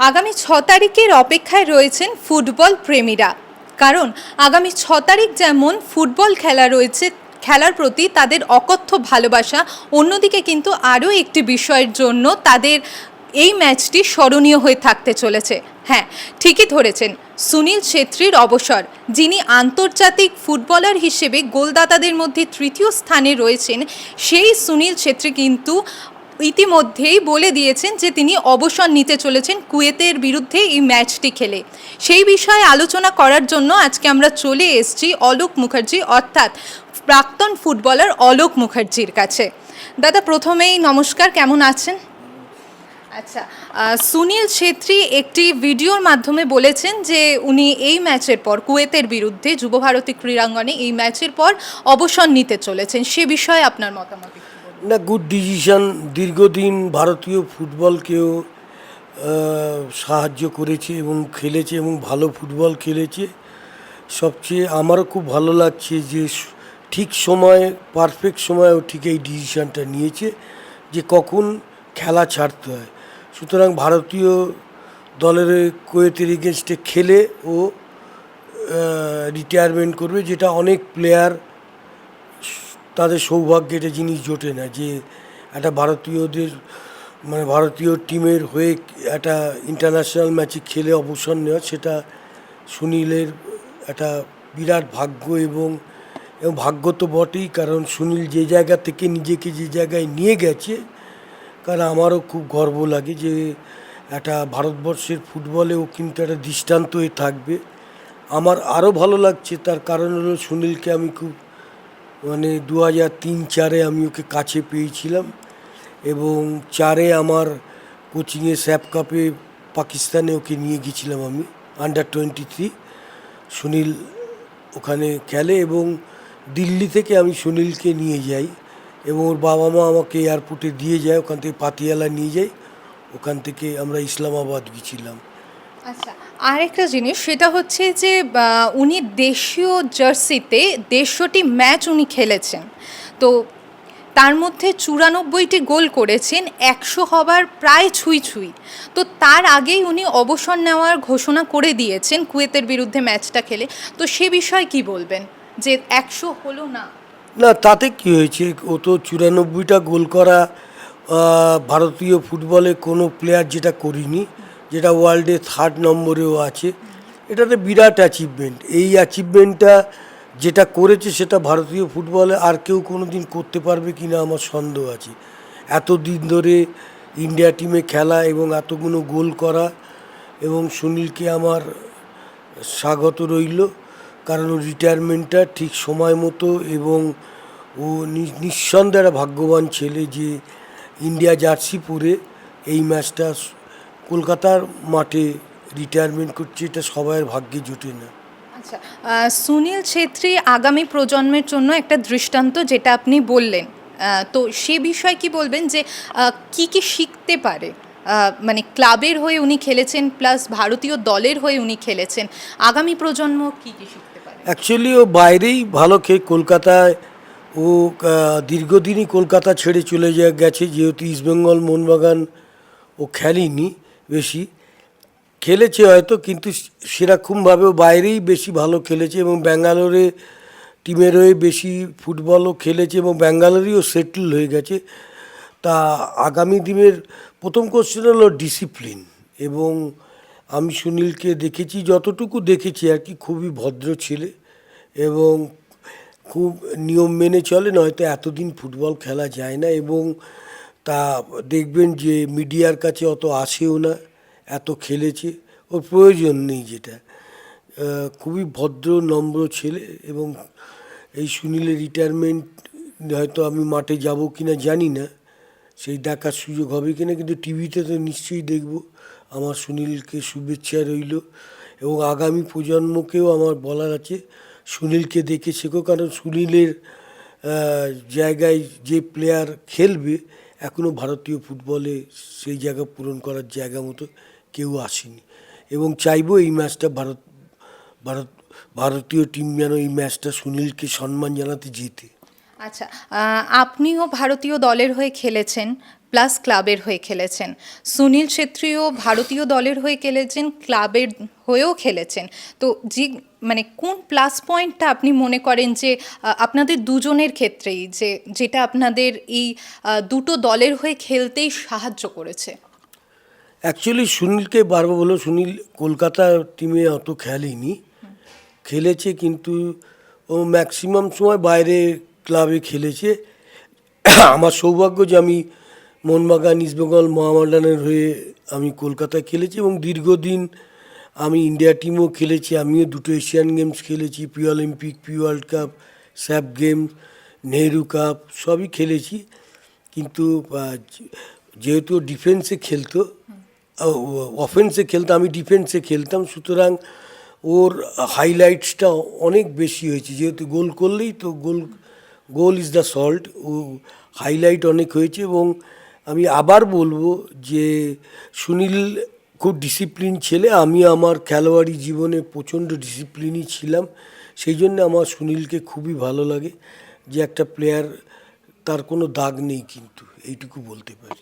আগামী ছ তারিখের অপেক্ষায় রয়েছেন ফুটবল প্রেমীরা। কারণ আগামী ছ তারিখ যেমন ফুটবল খেলা রয়েছে, খেলার প্রতি তাদের অকথ্য ভালোবাসা, অন্যদিকে কিন্তু আরও একটি বিষয়ের জন্য তাদের এই ম্যাচটি স্মরণীয় হয়ে থাকতে চলেছে। হ্যাঁ ঠিকই ধরেছেন, সুনীল ছেত্রীর অবসর, যিনি আন্তর্জাতিক ফুটবলার হিসেবে গোলদাতাদের মধ্যে তৃতীয় স্থানে রয়েছেন, সেই সুনীল ছেত্রী কিন্তু ইতিমধ্যেই বলে দিয়েছেন যে তিনি অবসর নিতে চলেছেন কুয়েতের বিরুদ্ধে এই ম্যাচটি খেলে। সেই বিষয়ে আলোচনা করার জন্য আজকে আমরা চলে এসেছি অলোক মুখার্জি, অর্থাৎ প্রাক্তন ফুটবলার অলোক মুখার্জির কাছে। দাদা, প্রথমেই নমস্কার, কেমন আছেন? আচ্ছা সুনীল ছেত্রী একটি ভিডিওর মাধ্যমে বলেছেন যে উনি এই ম্যাচের পর কুয়েতের বিরুদ্ধে যুবভারতী ক্রীড়াঙ্গনে এই ম্যাচের পর অবসর নিতে চলেছেন। সে বিষয়ে আপনার মতামত। না গুড ডিসিশন দীর্ঘদিন ভারতীয় ফুটবলকেও সাহায্য করেছে এবং খেলেছে এবং ভালো ফুটবল খেলেছে। সবচেয়ে আমারও খুব ভালো লাগছে যে, ঠিক সময়ে পারফেক্ট সময়ে ও ঠিক এই ডিসিশনটা নিয়েছে যে, কখন খেলা ছাড়তে হয়। সুতরাং ভারতীয় দলের কোয়েতের এগেনস্টে খেলে ও রিটায়ারমেন্ট করবে, যেটা অনেক প্লেয়ার তাদের সৌভাগ্যে এটা জিনিস জোটে না, যে একটা ভারতীয়দের মানে ভারতীয় টিমের হয়ে একটা ইন্টারন্যাশনাল ম্যাচে খেলে অবসর নেওয়া, সেটা সুনীলের একটা বিরাট ভাগ্য এবং এবং ভাগ্য তো বটেই, কারণ সুনীল যে জায়গা থেকে নিজেকে যে জায়গায় নিয়ে গেছে, কারণ আমারও খুব গর্ব লাগে যে একটা ভারতবর্ষের ফুটবলেও কিন্তু একটা দৃষ্টান্ত হয়ে থাকবে। আমার আরও ভালো লাগছে, তার কারণ হলো সুনীলকে আমি খুব মানে দু হাজার তিন চারে আমি ওকে কাছে পেয়েছিলাম এবং চারে আমার কোচিংয়ে স্যাপ কাপে পাকিস্তানে ওকে নিয়ে গেছিলাম আমি আন্ডার টোয়েন্টি থ্রি সুনীল ওখানে খেলে এবং দিল্লি থেকে আমি সুনীলকে নিয়ে যাই এবং ওর বাবা মা আমাকে এয়ারপোর্টে দিয়ে যায়, ওখান থেকে পাতিয়ালা নিয়ে যাই, ওখান থেকে আমরা ইসলামাবাদ গেছিলাম। আচ্ছা আরেকটা জিনিস, সেটা হচ্ছে যে উনি দেশীয় জার্সিতে দেড়শোটি ম্যাচ উনি খেলেছেন। তো তার মধ্যে চুরানব্বইটি গোল করেছেন, একশো হবার প্রায় ছুঁই ছুঁই। তো তার আগেই উনি অবসর নেওয়ার ঘোষণা করে দিয়েছেন কুয়েতের বিরুদ্ধে ম্যাচটা খেলে। তো সে বিষয়ে কি বলবেন? যে একশো হলো না। না, তাতে কি হয়েছে? ও তো চুরানব্বইটা গোল করা ভারতীয় ফুটবলে কোনো প্লেয়ার যেটা করিনি। যেটা ওয়ার্ল্ডে থার্ড নম্বরেও আছে, এটাতে বিরাট অ্যাচিভমেন্ট এই অ্যাচিভমেন্টটা যেটা করেছে সেটা ভারতীয় ফুটবলে আর কেউ কোনো দিন করতে পারবে কি না আমার সন্দেহ আছে। এত দিন ধরে ইন্ডিয়া টিমে খেলা এবং এতগুলো গোল করা এবং সুনীলকে আমার স্বাগত রইল, কারণ রিটায়ারমেন্টটা ঠিক সময় মতো এবং ও নিঃসন্দেহে ভাগ্যবান ছেলে যে ইন্ডিয়া জার্সি পরে এই ম্যাচটা কলকাতার মাঠে রিটায়ারমেন্ট করছি এটা সবাইয়ের ভাগ্যে জোটে না। আচ্ছা সুনীল ছেত্রী আগামী প্রজন্মের জন্য একটা দৃষ্টান্ত যেটা আপনি বললেন। তো সে বিষয়ে কি বলবেন যে কি কি শিখতে পারে? মানে ক্লাবের হয়ে উনি খেলেছেন প্লাস ভারতীয় দলের হয়ে উনি খেলেছেন। আগামী প্রজন্ম কি কি শিখতে পারে? অ্যাকচুয়ালি ও বাইরেই ভালো খেয়ে কলকাতায় ও দীর্ঘদিনই কলকাতা ছেড়ে চলে যা গেছে যেহেতু ইস্টবেঙ্গল মোহনবাগান ও খেলেনি। বেশি খেলেছে হয়তো, কিন্তু সেরকমভাবে বাইরেই বেশি ভালো খেলেছে এবং ব্যাঙ্গালোরে টিমের হয়ে বেশি ফুটবলও খেলেছে এবং ব্যাঙ্গালোরেও সেটেল হয়ে গেছে। তা আগামী দিনের প্রথম কোশ্চেন হলো ডিসিপ্লিন এবং আমি সুনীলকে দেখেছি, যতটুকু দেখেছি আর কি, খুবই ভদ্র ছেলে এবং খুব নিয়ম মেনে চলে, নয়তো এতদিন ফুটবল খেলা যায় না এবং তা দেখবেন যে মিডিয়ার কাছে অত আসেও না, এত খেলেছে, ওর প্রয়োজন নেই যেটা। খুবই ভদ্র, নম্র ছেলে এবং এই সুনীলের রিটায়ারমেন্ট হয়তো আমি মাঠে যাব কিনা জানি না, সেই দেখার সুযোগ হবে কিনা, কিন্তু টিভিতে তো নিশ্চয়ই দেখব। আমার সুনীলকে শুভেচ্ছা রইল এবং আগামী প্রজন্মকেও আমার বলার আছে, সুনীলকে দেখে শেখো, কারণ সুনীলের জায়গায় যে প্লেয়ার খেলবে এখনও ভারতীয় ফুটবলে সেই জায়গা পূরণ করার জায়গা মতো কেউ আসেনি। এবং চাইব এই ম্যাচটা ভারত ভারত, ভারতীয় টিম যেন এই ম্যাচটা সুনীলকে সম্মান জানাতে জেতে। আচ্ছা আপনিও ভারতীয় দলের হয়ে খেলেছেন প্লাস ক্লাবের হয়ে খেলেছেন। সুনীল ছেত্রীও ভারতীয় দলের হয়ে খেলেছেন ক্লাবের হয়েও খেলেছেন। তো যে মানে কোন প্লাস পয়েন্টটা আপনি মনে করেন যে আপনাদের দুজনের ক্ষেত্রেই যে যেটা আপনাদের এই দুটো দলের হয়ে খেলতেই সাহায্য করেছে? অ্যাকচুয়ালি সুনীলকে বারবার বলো সুনীল কলকাতা টিমে অত খেলেনি। খেলেছে কিন্তু ও ম্যাক্সিমাম সময় বাইরে ক্লাবে খেলেছে। আমার সৌভাগ্য যে আমি মোহনবাগান ইস্টবেঙ্গল মহামাডানের হয়ে আমি কলকাতায় খেলেছি এবং দীর্ঘদিন আমি ইন্ডিয়া টিমও খেলেছি। আমিও দুটো এশিয়ান গেমস খেলেছি pre Olympic pre world cup SAF games Nehru cup সবই খেলেছি। কিন্তু যেহেতু ডিফেন্সে খেলতো অফেন্সে খেলতো, আমি ডিফেন্সে খেলতাম। সুতরাং ওর হাইলাইটসটা অনেক বেশি হয়েছে। যেহেতু গোল করলেই তো goal goal is the salt, O highlight অনেক হয়েছে এবং আমি আবার বলব যে সুনীল খুব ডিসিপ্লিন ছেলে, আমি আমার খেলোয়াড়ি জীবনে প্রচণ্ড ডিসিপ্লিনই ছিলাম, সেই জন্য আমার সুনীলকে খুবই ভালো লাগে যে একটা প্লেয়ার তার কোনো দাগ নেই কিন্তু, এইটুকু বলতে পারি।